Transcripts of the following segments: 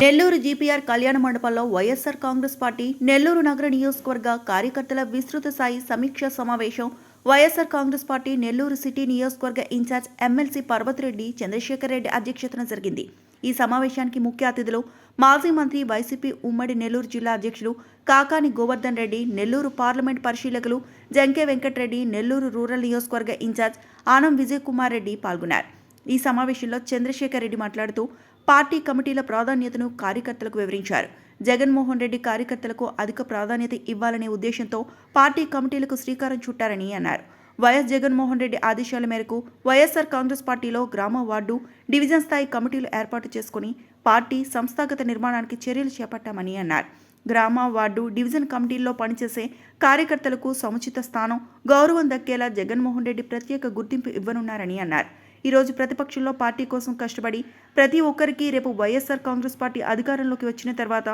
Nellore GPR కళ్యాణ మండపంలో YSR Congress party Nellore నగర నియోజకవర్గ కార్యకర్తల విస్తృత స్థాయి సమీక్ష సమావేశం వైఎస్ఆర్ కాంగ్రెస్ పార్టీ నెల్లూరు సిటీ నియోజకవర్గ in charge MLC Parvathireddy Chandrasekhar Reddy అధ్యక్షతన జరిగింది. ఈ సమావేశానికి ముఖ్య అతిథులు మాజీ మంత్రి వైసీపీ ఉమ్మడి నెల్లూరు జిల్లా అధ్యక్షులు కాకాని గోవర్ధన్ రెడ్డి నెల్లూరు పార్లమెంట్ పరిశీలకులు జంకే వెంకటరెడ్డి నెల్లూరు రూరల్ నియోజకవర్గ ఇన్ఛార్జ్ ఆనం విజయ్ కుమార్ రెడ్డి పాల్గొన్నారు. ఈ సమావేశంలో చంద్రశేఖర్ రెడ్డి మాట్లాడుతూ పార్టీ కమిటీల ప్రాధాన్యతను కార్యకర్తలకు వివరించారు. జగన్మోహన్ రెడ్డి కార్యకర్తలకు అధిక ప్రాధాన్యత ఇవ్వాలనే ఉద్దేశంతో పార్టీ కమిటీలకు శ్రీకారం చుట్టారని అన్నారు. వైఎస్ జగన్మోహన్ రెడ్డి ఆదేశాల మేరకు వైఎస్ఆర్ కాంగ్రెస్ పార్టీలో గ్రామ వార్డు డివిజన్ స్థాయి కమిటీలు ఏర్పాటు చేసుకుని పార్టీ సంస్థాగత నిర్మాణానికి చర్యలు చేపట్టామని అన్నారు. గ్రామ వార్డు డివిజన్ కమిటీల్లో పనిచేసే కార్యకర్తలకు సముచిత స్థానం గౌరవం దక్కేలా జగన్మోహన్ రెడ్డి ప్రత్యేక గుర్తింపు ఇవ్వనున్నారని అన్నారు. ఈరోజు ప్రతిపక్షంలో పార్టీ కోసం కష్టపడి ప్రతి ఒక్కరికి రేపు వైఎస్ఆర్ కాంగ్రెస్ పార్టీ అధికారంలోకి వచ్చిన తర్వాత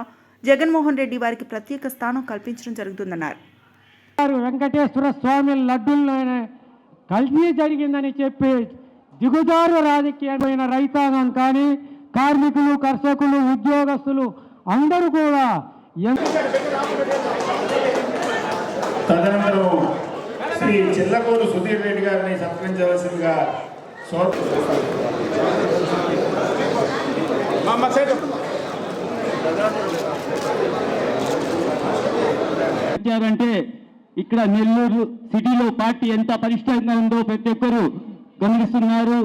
జగన్మోహన్ రెడ్డి వారికి ప్రత్యేక స్థానం కల్పించడం జరుగుతుందన్నారు. వెంకటేశ్వర స్వామి కల్తీ జరిగిందని చెప్పి దిగుదారు రాజకీయమైన రైతాంగం కానీ కార్మికులు కర్షకులు ఉద్యోగస్తులు అందరూ కూడా తదనంతరం శ్రీ చిల్లకూరు సుధీర్ రెడ్డి గారిని సత్కరించవలసిందిగా సో అంటే ఇక్కడ నెల్లూరు సిటీలో పార్టీ ఎంత పరిష్టంగా ఉందో ప్రతి ఒక్కరు గమనిస్తున్నారు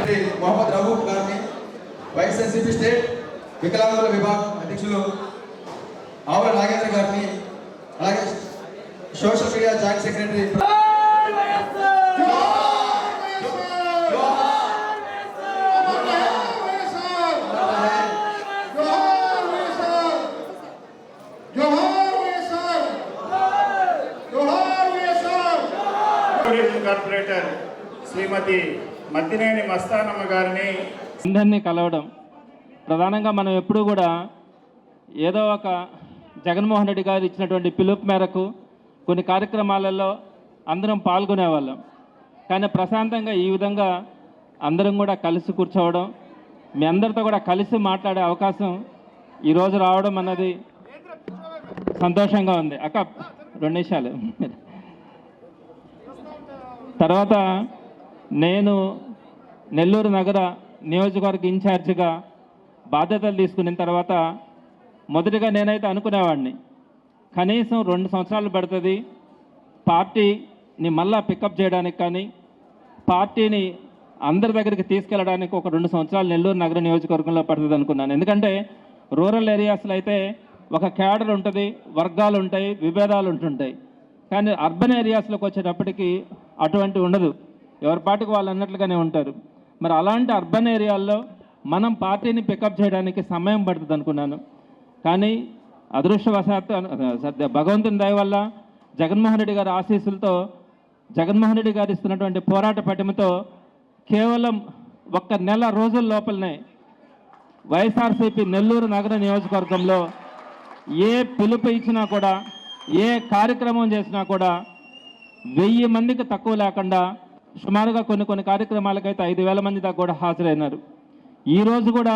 శ్రీ మొహమ్మద్ రహూఫ్ గారిని వైఎస్ఆర్సీపీ స్టేట్ వికలాంగుల విభాగం అధ్యక్షులు ఆవుల నాగేంద్ర గారిని అలాగే social media joint secretary tourism corporator Srimathi Maddineni Mastanamma గారిని అందరినీ కలవడం ప్రధానంగా మనం ఎప్పుడూ కూడా ఏదో ఒక జగన్మోహన్ రెడ్డి గారు ఇచ్చినటువంటి పిలుపు మేరకు కొన్ని కార్యక్రమాలలో అందరం పాల్గొనేవాళ్ళం. కానీ ప్రశాంతంగా ఈ విధంగా అందరం కూడా కలిసి కూర్చోవడం మీ అందరితో కూడా కలిసి మాట్లాడే అవకాశం ఈరోజు రావడం అన్నది సంతోషంగా ఉంది. అక్క రెండు నిమిషాలు. తర్వాత నేను నెల్లూరు నగర నియోజకవర్గ ఇన్ఛార్జిగా బాధ్యతలు తీసుకున్న తర్వాత మొదటిగా నేనైతే అనుకునేవాడిని. కనీసం రెండు సంవత్సరాలు పడుతుంది. పార్టీని మళ్ళా పికప్ చేయడానికి కానీ పార్టీని అందరి దగ్గరికి తీసుకెళ్ళడానికి ఒక రెండు సంవత్సరాలు నెల్లూరు నగర నియోజకవర్గంలో పడుతుంది అనుకున్నాను. ఎందుకంటే రూరల్ ఏరియాస్లో అయితే ఒక క్యాడర్ ఉంటుంది వర్గాలు ఉంటాయి విభేదాలు ఉంటుంటాయి. కానీ అర్బన్ ఏరియాస్లోకి వచ్చేటప్పటికి అటువంటి ఉండదు. ఎవరి పాటికి వాళ్ళు అన్నట్లుగానే ఉంటారు. మరి అలాంటి అర్బన్ ఏరియాల్లో మనం పార్టీని పికప్ చేయడానికి సమయం పడుతుంది అనుకున్నాను. కానీ అదృష్టవశాత్తు అను- భగవంతుని దయ వల్ల జగన్మోహన్ రెడ్డి గారి ఆశీస్సులతో జగన్మోహన్ రెడ్డి గారు ఇస్తున్నటువంటి పోరాట పటిమతో కేవలం ఒక్క నెల రోజుల లోపలనే వైఎస్ఆర్సీపీ నెల్లూరు నగర నియోజకవర్గంలో ఏ పిలుపు ఇచ్చినా కూడా ఏ కార్యక్రమం చేసినా కూడా వెయ్యి మందికి తక్కువ లేకుండా సుమారుగా కొన్ని కొన్ని కార్యక్రమాలకైతే ఐదు వేల మంది దాకా కూడా హాజరైనారు. ఈరోజు కూడా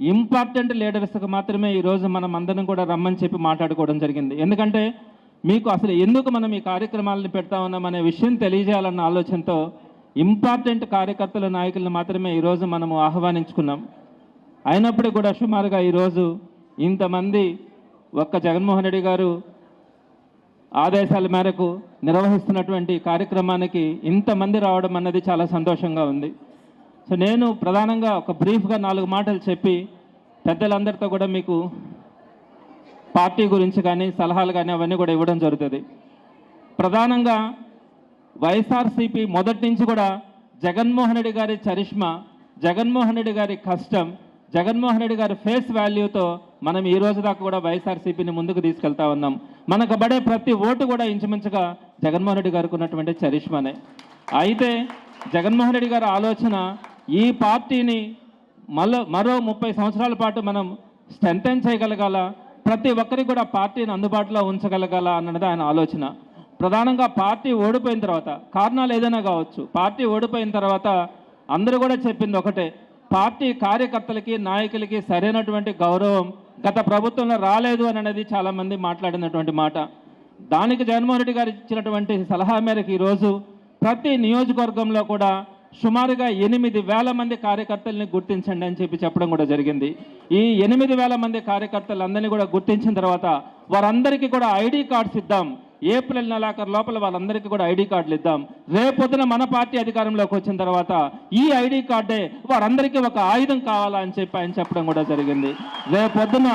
ఇంపార్టెంట్ లీడర్స్కి మాత్రమే ఈరోజు మనం అందరం కూడా రమ్మని చెప్పి మాట్లాడుకోవడం జరిగింది. ఎందుకంటే మీకు అసలు ఎందుకు మనం ఈ కార్యక్రమాలను పెడతా ఉన్నాం అనే విషయం తెలియజేయాలన్న ఆలోచనతో ఇంపార్టెంట్ కార్యకర్తల నాయకులను మాత్రమే ఈరోజు మనము ఆహ్వానించుకున్నాం. అయినప్పటికీ కూడా సుమారుగా ఈరోజు ఇంతమంది ఒక్క జగన్మోహన్ రెడ్డి గారు ఆదేశాల మేరకు నిర్వహిస్తున్నటువంటి కార్యక్రమానికి ఇంతమంది రావడం అన్నది చాలా సంతోషంగా ఉంది. సో నేను ప్రధానంగా ఒక బ్రీఫ్గా నాలుగు మాటలు చెప్పి పెద్దలందరితో కూడా మీకు పార్టీ గురించి కానీ సలహాలు కానీ అవన్నీ కూడా ఇవ్వడం జరుగుతుంది. ప్రధానంగా వైఎస్ఆర్సీపీ మొదటి నుంచి కూడా జగన్మోహన్ రెడ్డి గారి చరిష్మా జగన్మోహన్ రెడ్డి గారి కష్టం జగన్మోహన్ రెడ్డి గారి ఫేస్ వాల్యూతో మనం ఈ రోజు దాకా కూడా వైఎస్ఆర్సీపీని ముందుకు తీసుకెళ్తా ఉన్నాం. మనకు పడే ప్రతి ఓటు కూడా ఇంచుమించుగా జగన్మోహన్ రెడ్డి గారికి ఉన్నటువంటి చరిష్మానే. అయితే జగన్మోహన్ రెడ్డి గారి ఆలోచన ఈ పార్టీని మరో మరో ముప్పై సంవత్సరాల పాటు మనం స్ట్రెంథెన్ చేయగలగాల? ప్రతి ఒక్కరికి కూడా పార్టీని అందుబాటులో ఉంచగలగాల అన్నది ఆయన ఆలోచన. ప్రధానంగా పార్టీ ఓడిపోయిన తర్వాత కారణాలు ఏదైనా కావచ్చు పార్టీ ఓడిపోయిన తర్వాత అందరూ కూడా చెప్పింది ఒకటే పార్టీ కార్యకర్తలకి నాయకులకి సరైనటువంటి గౌరవం గత ప్రభుత్వంలో రాలేదు అని అనేది చాలామంది మాట్లాడినటువంటి మాట. దానికి జగన్మోహన్ రెడ్డి గారు ఇచ్చినటువంటి సలహా మేరకు ఈరోజు ప్రతి నియోజకవర్గంలో కూడా సుమారుగా ఎనిమిది వేల మంది కార్యకర్తల్ని గుర్తించండి అని చెప్పి చెప్పడం కూడా జరిగింది. ఈ ఎనిమిది వేల మంది కార్యకర్తలందరినీ కూడా గుర్తించిన తర్వాత వారందరికీ కూడా ఐడి కార్డ్స్ ఇద్దాం. ఏప్రిల్ నెలాఖరు లోపల వాళ్ళందరికీ కూడా ఐడి కార్డులు ఇద్దాం. రేపొద్దున మన పార్టీ అధికారంలోకి వచ్చిన తర్వాత ఈ ఐడి కార్డే వారందరికీ ఒక ఆయుధం కావాలా అని చెప్పి ఆయన చెప్పడం కూడా జరిగింది. రేపొద్దున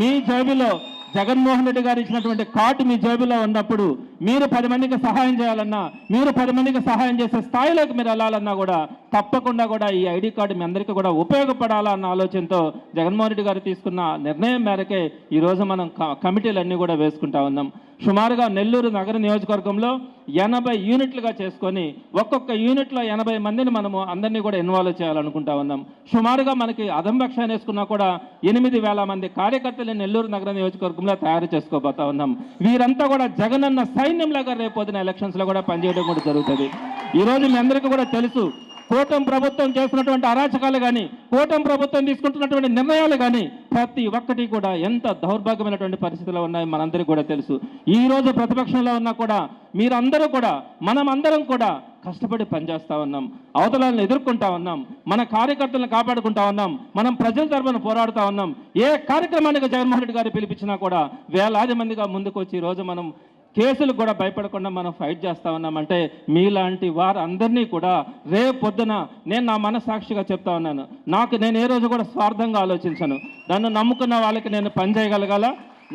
మీ జేబులో జగన్మోహన్ రెడ్డి గారు ఇచ్చినటువంటి కార్డు మీ జేబులో ఉన్నప్పుడు మీరు పది మందికి సహాయం చేయాలన్నా మీరు పది మందికి సహాయం చేసే స్థాయిలోకి మీరు వెళ్ళాలన్నా కూడా తప్పకుండా కూడా ఈ ఐడి కార్డు మీ అందరికీ కూడా ఉపయోగపడాలా అన్న ఆలోచనతో జగన్మోహన్ రెడ్డి గారు తీసుకున్న నిర్ణయం మేరకే ఈరోజు మనం క- కమిటీలన్నీ కూడా వేసుకుంటా ఉన్నాం. సుమారుగా నెల్లూరు నగర నియోజకవర్గంలో ఎనభై యూనిట్లుగా చేసుకొని ఒక్కొక్క యూనిట్లో ఎనభై మందిని మనము అందరినీ కూడా ఇన్వాల్వ్ చేయాలనుకుంటా ఉన్నాం. సుమారుగా మనకి అదంబక్ష వేసుకున్నా కూడా ఎనిమిది వేల మంది కార్యకర్తలు నెల్లూరు నగర నియోజకవర్గంలో తయారు చేసుకోబోతా ఉన్నాం. వీరంతా కూడా జగనన్న సైన్యంలాగా రేపొద్దున ఎలక్షన్స్లో కూడా పనిచేయడం కూడా జరుగుతుంది. ఈరోజు మీ అందరికీ కూడా తెలుసు కూటమి ప్రభుత్వం చేస్తున్నటువంటి అరాచకాలు కానీ కూటమి ప్రభుత్వం తీసుకుంటున్నటువంటి నిర్ణయాలు కానీ ప్రతి ఒక్కటి కూడా ఎంత దౌర్భాగ్యమైనటువంటి పరిస్థితులు ఉన్నాయో మనందరికీ కూడా తెలుసు. ఈ రోజు ప్రతిపక్షంలో ఉన్నా కూడా మీరందరూ కూడా మనం అందరం కూడా కష్టపడి పనిచేస్తా ఉన్నాం. అవతలాలను ఎదుర్కొంటా ఉన్నాం. మన కార్యకర్తలను కాపాడుకుంటా ఉన్నాం. మనం ప్రజల తరపున పోరాడుతా ఉన్నాం. ఏ కార్యక్రమానికి జగన్మోహన్ రెడ్డి గారు పిలిపించినా కూడా వేలాది మందిగా ముందుకు వచ్చి ఈరోజు రోజు మనం కేసులకు కూడా భయపడకుండా మనం ఫైట్ చేస్తా ఉన్నామంటే మీలాంటి వారందరినీ కూడా రేపు పొద్దున నేను నా మనసాక్షిగా చెప్తా ఉన్నాను. నాకు నేను ఏ రోజు కూడా స్వార్థంగా ఆలోచించను. నన్ను నమ్ముకున్న వాళ్ళకి నేను పనిచేయగలగాల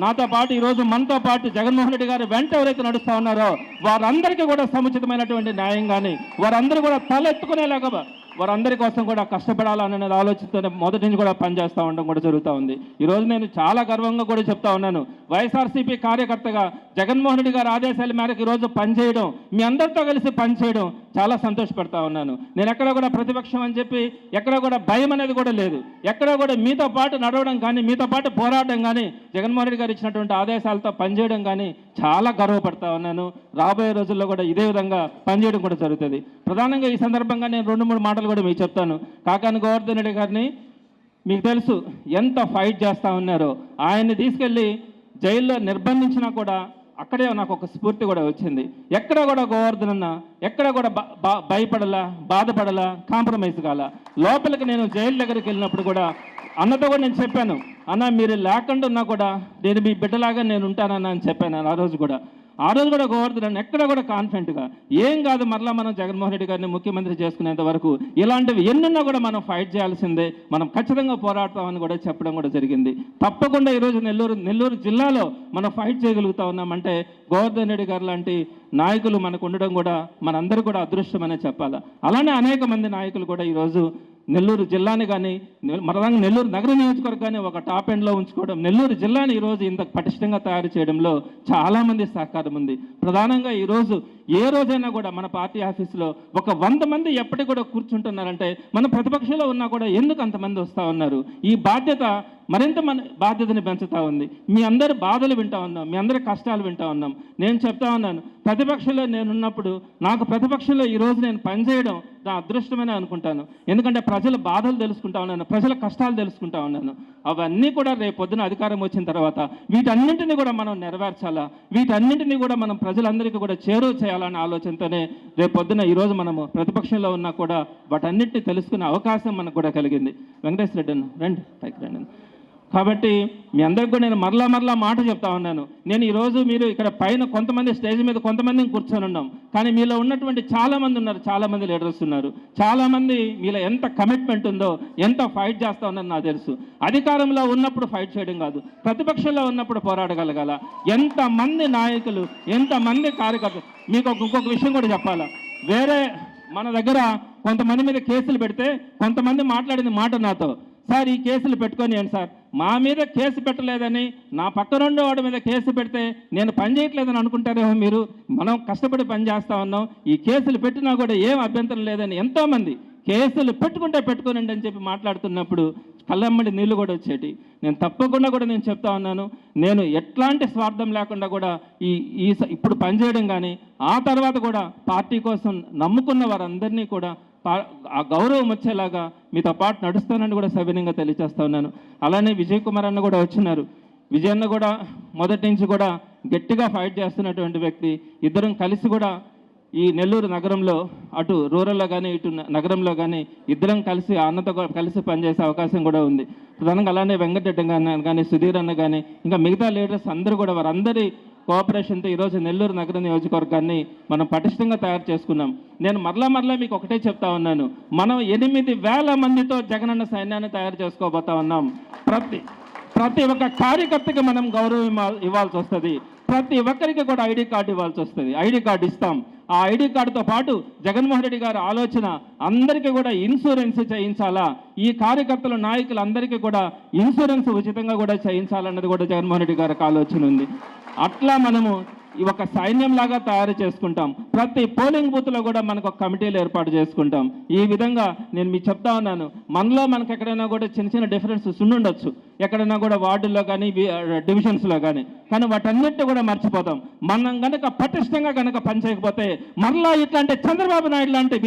నాతో పాటు ఈరోజు మనతో పాటు జగన్మోహన్ రెడ్డి గారు వెంట ఎవరైతే నడుస్తూ ఉన్నారో వారందరికీ కూడా సముచితమైనటువంటి న్యాయం కానీ వారందరూ కూడా తలెత్తుకునేలాగా వారందరి కోసం కూడా కష్టపడాలనే ఆలోచనతో మొదటి నుంచి కూడా పనిచేస్తూ ఉండడం కూడా జరుగుతూ ఉంది. ఈరోజు నేను చాలా గర్వంగా కూడా చెప్తా ఉన్నాను. వైఎస్ఆర్సీపీ కార్యకర్తగా జగన్మోహన్ రెడ్డి గారి ఆదేశాల మేరకు ఈరోజు పనిచేయడం మీ అందరితో కలిసి పనిచేయడం చాలా సంతోషపడతా ఉన్నాను. నేను ఎక్కడ కూడా ప్రతిపక్షం అని చెప్పి ఎక్కడ కూడా భయం అనేది కూడా లేదు. ఎక్కడ కూడా మీతో పాటు నడవడం కానీ మీతో పాటు పోరాడడం కానీ జగన్మోహన్ రెడ్డి గారు ఇచ్చినటువంటి ఆదేశాలతో పనిచేయడం కానీ చాలా గర్వపడతా ఉన్నాను. రాబోయే రోజుల్లో కూడా ఇదే విధంగా పనిచేయడం కూడా జరుగుతుంది. ప్రధానంగా ఈ సందర్భంగా నేను రెండు మూడు మాటలు కూడా మీకు చెప్తాను. కాకాని గోవర్ధన్ రెడ్డి గారిని మీకు తెలుసు ఎంత ఫైట్ చేస్తూ ఉన్నారో. ఆయన్ని తీసుకెళ్ళి జైల్లో నిర్బంధించినా కూడా అక్కడే నాకు ఒక స్ఫూర్తి కూడా వచ్చింది. ఎక్కడ కూడా గోవర్ధన్ అన్న ఎక్కడ కూడా భయపడలా బాధపడలా కాంప్రమైజ్ కాల. లోపలికి నేను జైలు దగ్గరికి వెళ్ళినప్పుడు కూడా అన్నతో కూడా నేను చెప్పాను. అన్న మీరు లేకుండా ఉన్నా కూడా నేను మీ బిడ్డలాగా నేను ఉంటానన్నా అని చెప్పాను ఆ రోజు కూడా. ఆ రోజు కూడా గోవర్ధన్ ఎక్కడ కూడా కాన్ఫిడెంట్గా ఏం కాదు మరలా మనం జగన్మోహన్ రెడ్డి గారిని ముఖ్యమంత్రి చేసుకునేంత వరకు ఇలాంటివి ఎన్నున్నా కూడా మనం ఫైట్ చేయాల్సిందే మనం ఖచ్చితంగా పోరాడతామని కూడా చెప్పడం కూడా జరిగింది. తప్పకుండా ఈరోజు నెల్లూరు నెల్లూరు జిల్లాలో మనం ఫైట్ చేయగలుగుతా ఉన్నామంటే గోవర్ధన్ రెడ్డి గారు లాంటి నాయకులు మనకు ఉండడం కూడా మనందరూ కూడా అదృష్టమనే చెప్పాలి? అలానే అనేక మంది నాయకులు కూడా ఈరోజు నెల్లూరు జిల్లాని కానీ మరదంగా నెల్లూరు నగర నియోజకవర్గాన్ని ఒక టాప్ ఎండ్లో ఉంచుకోవడం నెల్లూరు జిల్లాని ఈరోజు ఇంత పటిష్టంగా తయారు చేయడంలో చాలామంది సహకారం ఉంది. ప్రధానంగా ఈరోజు ఏ రోజైనా కూడా మన పార్టీ ఆఫీసులో ఒక వంద మంది ఎప్పటికి కూడా కూర్చుంటున్నారంటే మన ప్రతిపక్షంలో ఉన్నా కూడా ఎందుకు అంతమంది వస్తూ ఉన్నారు? ఈ బాధ్యత మరింత మన బాధ్యతని పెంచుతూ ఉంది. మీ అందరి బాధలు వింటా ఉన్నాం. మీ అందరి కష్టాలు వింటా ఉన్నాం. నేను చెప్తా ఉన్నాను ప్రతిపక్షంలో నేనున్నప్పుడు నాకు ప్రతిపక్షంలో ఈరోజు నేను పనిచేయడం నా అదృష్టమని అనుకుంటాను. ఎందుకంటే ప్రజల బాధలు తెలుసుకుంటా ఉన్నాను ప్రజల కష్టాలు తెలుసుకుంటా ఉన్నాను. అవన్నీ కూడా రేపు పొద్దున అధికారం వచ్చిన తర్వాత వీటన్నింటినీ కూడా మనం నెరవేర్చాలా? వీటన్నింటినీ కూడా మనం ప్రజలందరికీ కూడా చేరువ చేయాలనే ఆలోచనతోనే రేపు పొద్దున ఈరోజు మనము ప్రతిపక్షంలో ఉన్నా కూడా వాటన్నిటిని తెలుసుకునే అవకాశం మనకు కూడా కలిగింది. వెంకటేశ్వర రెడ్డి రండి పైకి రండి. కాబట్టి మీ అందరికి కూడా నేను మరలా మరలా మాట చెప్తా ఉన్నాను. నేను ఈరోజు మీరు ఇక్కడ పైన కొంతమంది స్టేజ్ మీద కొంతమంది కూర్చొని ఉన్నాం. కానీ మీలో ఉన్నటువంటి చాలామంది ఉన్నారు. చాలామంది లీడర్స్ ఉన్నారు. చాలామంది మీలో ఎంత కమిట్మెంట్ ఉందో ఎంత ఫైట్ చేస్తా ఉన్నారో నాకు తెలుసు. అధికారంలో ఉన్నప్పుడు ఫైట్ చేయడం కాదు. ప్రతిపక్షంలో ఉన్నప్పుడు పోరాడగలగాల. ఎంతమంది నాయకులు ఎంతమంది కార్యకర్తలు మీకు ఒక- ఇంకొక విషయం కూడా చెప్పాలా? వేరే మన దగ్గర కొంతమంది మీద కేసులు పెడితే కొంతమంది మాట్లాడింది మాట నాతో. సార్ ఈ కేసులు పెట్టుకొని ఏంటి సార్. మా మీద కేసు పెట్టలేదని నా పక్క రెండో వాడి మీద కేసు పెడితే నేను పని చేయట్లేదని అనుకుంటారేమో మీరు? మనం కష్టపడి పని చేస్తా ఉన్నాం. ఈ కేసులు పెట్టినా కూడా ఏం అభ్యంతరం లేదని ఎంతోమంది కేసులు పెట్టుకుంటే పెట్టుకోనండి అని చెప్పి మాట్లాడుతున్నప్పుడు కళ్ళమ్మడి నీళ్ళు కూడా వచ్చేటి. నేను తప్పకుండా కూడా నేను చెప్తా ఉన్నాను. నేను ఎట్లాంటి స్వార్థం లేకుండా కూడా ఈ ఈ ఇప్పుడు పనిచేయడం కానీ ఆ తర్వాత కూడా పార్టీ కోసం నమ్ముకున్న వారందరినీ కూడా ఆ గౌరవం వచ్చేలాగా మీతో పాటు నడుస్తానని కూడా సవినయంగా తెలియజేస్తా ఉన్నాను. అలానే విజయ్ కుమార్ అన్న కూడా వచ్చినారు. విజయన్న కూడా మొదటి నుంచి కూడా గట్టిగా ఫైట్ చేస్తున్నటువంటి వ్యక్తి. ఇద్దరం కలిసి కూడా ఈ నెల్లూరు నగరంలో అటు రూరల్లో కానీ ఇటు నగరంలో కానీ ఇద్దరం కలిసి అన్నతో కలిసి పనిచేసే అవకాశం కూడా ఉంది. ప్రధానంగా అలానే వెంకటరెడ్డి గారు కానీ సుధీర్ అన్న కానీ ఇంకా మిగతా లీడర్స్ అందరూ కూడా వారందరి కోఆపరేషన్తో ఈరోజు నెల్లూరు నగర నియోజకవర్గాన్ని మనం పటిష్టంగా తయారు చేసుకున్నాం. నేను మరలా మరలా మీకు ఒకటే చెప్తా ఉన్నాను. మనం ఎనిమిది వేల మందితో జగనన్న సైన్యాన్ని తయారు చేసుకోబోతా ఉన్నాం. ప్రతి ప్రతి ఒక్క కార్యకర్తకి మనం గౌరవం ఇవ్వాల్సి వస్తుంది. ప్రతి ఒక్కరికి కూడా ఐడి కార్డు ఇవ్వాల్సి వస్తుంది. ఐడి కార్డు ఇస్తాం. ఆ ఐడి కార్డుతో పాటు జగన్మోహన్ రెడ్డి గారి ఆలోచన అందరికీ కూడా ఇన్సూరెన్స్ చేయించాలా? ఈ కార్యకర్తలు నాయకులు అందరికీ కూడా ఇన్సూరెన్స్ ఉచితంగా కూడా చేయించాలన్నది కూడా జగన్మోహన్ రెడ్డి గారికి ఆలోచన ఉంది. అట్లా మనము ఈ ఒక సైన్యం లాగా తయారు చేసుకుంటాం. ప్రతి పోలింగ్ బూత్లో కూడా మనకు ఒక కమిటీలు ఏర్పాటు చేసుకుంటాం. ఈ విధంగా నేను మీకు చెప్తా ఉన్నాను. మనలో మనకు ఎక్కడైనా కూడా చిన్న చిన్న డిఫరెన్సెస్ ఉండుండొచ్చు. ఎక్కడైనా కూడా వార్డుల్లో కానీ డివిజన్స్లో కానీ. కానీ వాటన్నిటిని కూడా మర్చిపోతాం. మనం కనుక పటిష్టంగా కనుక పనిచేయకపోతే మరలా ఇట్లాంటి చంద్రబాబు నాయుడు లాంటి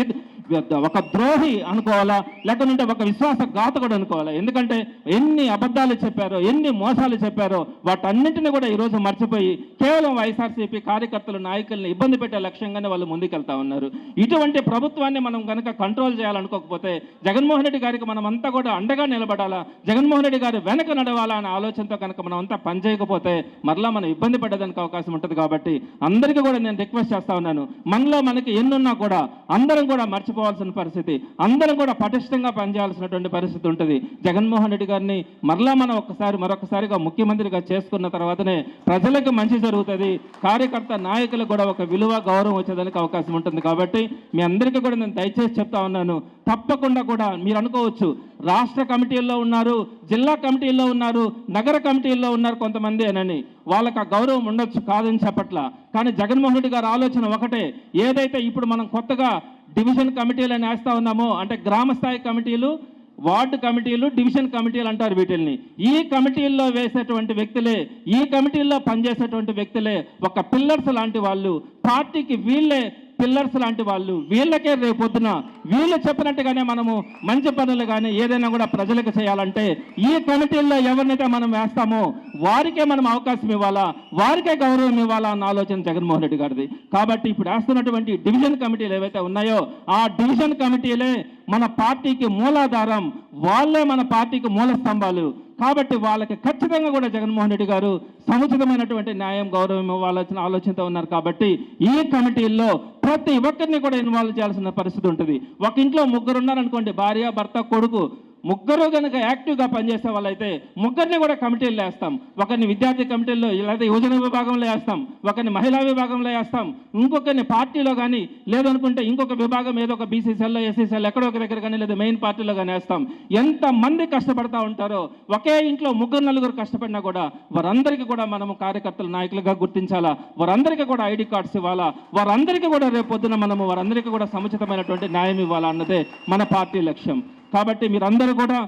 ఒక ద్రోహి అనుకోవాలా? లేకుంటే ఒక విశ్వాస ఘాతకుడు అనుకోవాలా? ఎందుకంటే ఎన్ని అబద్ధాలు చెప్పారో ఎన్ని మోసాలు చెప్పారో వాటన్నింటిని కూడా ఈరోజు మర్చిపోయి కేవలం వైఎస్ఆర్సీపీ కార్యకర్తలు నాయకుల్ని ఇబ్బంది పెట్టే లక్ష్యంగానే వాళ్ళు ముందుకెళ్తా ఉన్నారు. ఇటువంటి ప్రభుత్వాన్ని మనం కనుక కంట్రోల్ చేయాలనుకోకపోతే జగన్మోహన్ రెడ్డి గారికి మనం అంతా కూడా అండగా నిలబడాలా? జగన్మోహన్ రెడ్డి గారు వెనక నడవాలా అనే ఆలోచనతో కనుక మనం అంతా పనిచేయకపోతే మరలా మనం ఇబ్బంది పడడానికి అవకాశం ఉంటుంది కాబట్టి అందరికీ కూడా నేను రిక్వెస్ట్ చేస్తా ఉన్నాను. మనలో మనకి ఎన్నున్నా కూడా అందరం కూడా మర్చిపోవాల్సిన పరిస్థితి. అందరం కూడా పటిష్టంగా పనిచేయాల్సినటువంటి పరిస్థితి ఉంటుంది. జగన్మోహన్ రెడ్డి గారిని మరలా మనం ఒక్కసారి మరొకసారిగా ముఖ్యమంత్రిగా చేసుకున్న తర్వాతనే ప్రజలకు మంచి జరుగుతుంది. కార్యకర్త నాయకులకు కూడా ఒక విలువ గౌరవం వచ్చేదానికి అవకాశం ఉంటుంది కాబట్టి మీ అందరికీ కూడా నేను దయచేసి చెప్తా ఉన్నాను. తప్పకుండా కూడా మీరు అనుకోవచ్చు రాష్ట్ర కమిటీల్లో ఉన్నారు జిల్లా కమిటీల్లో ఉన్నారు నగర కమిటీల్లో ఉన్నారు కొంతమంది అనని వాళ్ళకి ఆ గౌరవం ఉండొచ్చు కాదని చెప్పట్ల. కానీ జగన్మోహన్ రెడ్డి గారి ఆలోచన ఒకటే ఏదైతే ఇప్పుడు మనం కొత్తగా డివిజన్ కమిటీలు అని వేస్తా ఉన్నామో. అంటే గ్రామ స్థాయి కమిటీలు వార్డు కమిటీలు డివిజన్ కమిటీలు అంటారు వీటిల్ని. ఈ కమిటీల్లో వేసేటువంటి వ్యక్తులే ఈ కమిటీల్లో పనిచేసేటువంటి వ్యక్తులే ఒక పిల్లర్స్ లాంటి వాళ్ళు. పార్టీకి వీళ్ళే పిల్లర్స్ లాంటి వాళ్ళు. వీళ్ళకే రేపొద్దున వీళ్ళు చెప్పినట్టుగానే మనము మంచి పనులు కానీ ఏదైనా కూడా ప్రజలకు చేయాలంటే ఈ కమిటీల్లో ఎవరినైతే మనం వేస్తామో వారికే మనం అవకాశం ఇవ్వాలా? వారికే గౌరవం ఇవ్వాలా అన్న ఆలోచన జగన్మోహన్ రెడ్డి గారిది. కాబట్టి ఇప్పుడు వేస్తున్నటువంటి డివిజన్ కమిటీలు ఏవైతే ఉన్నాయో ఆ డివిజన్ కమిటీలే మన పార్టీకి మూలాధారం. వాళ్ళే మన పార్టీకి మూల స్తంభాలు. కాబట్టి వాళ్ళకి ఖచ్చితంగా కూడా జగన్మోహన్ రెడ్డి గారు సముచితమైనటువంటి న్యాయం గౌరవం ఇవ్వాల్సిన ఆలోచనతో ఉన్నారు కాబట్టి ఈ కమిటీల్లో ప్రతి ఒక్కరిని కూడా ఇన్వాల్వ్ చేయాల్సిన పరిస్థితి ఉంటుంది. ఒక ఇంట్లో ముగ్గురు ఉన్నారనుకోండి భార్య భర్త కొడుకు ముగ్గురు కనుక యాక్టివ్గా పనిచేసే వాళ్ళైతే ముగ్గురిని కూడా కమిటీలు వేస్తాం. ఒకరిని విద్యార్థి కమిటీల్లో లేదా యువజన విభాగంలో వేస్తాం. ఒకరిని మహిళా విభాగంలో వేస్తాం. ఇంకొకరిని పార్టీలో కానీ లేదనుకుంటే ఇంకొక విభాగం ఏదో ఒక బీసీసీఎల్లో ఎస్సీసీఎల్ ఎక్కడో ఒక దగ్గర కానీ లేదా మెయిన్ పార్టీలో కానీ వేస్తాం. ఎంతమంది కష్టపడతా ఉంటారో ఒకే ఇంట్లో ముగ్గురు నలుగురు కష్టపడినా కూడా వారందరికీ కూడా మనము కార్యకర్తలు నాయకులుగా గుర్తించాలా? వారందరికీ కూడా ఐడి కార్డ్స్ ఇవ్వాలా? వారందరికీ కూడా రేపు పొద్దున మనము వారందరికీ కూడా సముచితమైనటువంటి న్యాయం ఇవ్వాలా అన్నదే మన పార్టీ లక్ష్యం. కాబట్టి మీరందరూ కూడా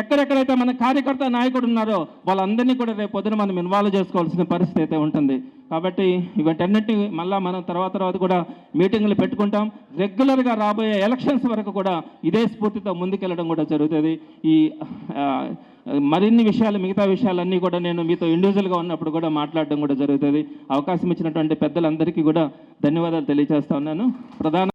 ఎక్కడెక్కడైతే మన కార్యకర్త నాయకుడు ఉన్నారో వాళ్ళందరినీ కూడా రేపు పొద్దున మనం ఇన్వాల్వ్ చేసుకోవాల్సిన పరిస్థితి అయితే ఉంటుంది. కాబట్టి ఇవన్నిటి మళ్ళీ మనం తర్వాత తర్వాత కూడా మీటింగ్లు పెట్టుకుంటాం. రెగ్యులర్గా రాబోయే ఎలక్షన్స్ వరకు కూడా ఇదే స్ఫూర్తితో ముందుకెళ్ళడం కూడా జరుగుతుంది. ఈ మరిన్ని విషయాలు మిగతా విషయాలన్నీ కూడా నేను మీతో ఇండివిజువల్గా ఉన్నప్పుడు కూడా మాట్లాడడం కూడా జరుగుతుంది. అవకాశం ఇచ్చినటువంటి పెద్దలందరికీ కూడా ధన్యవాదాలు తెలియజేస్తా ఉన్నాను. ప్రధాన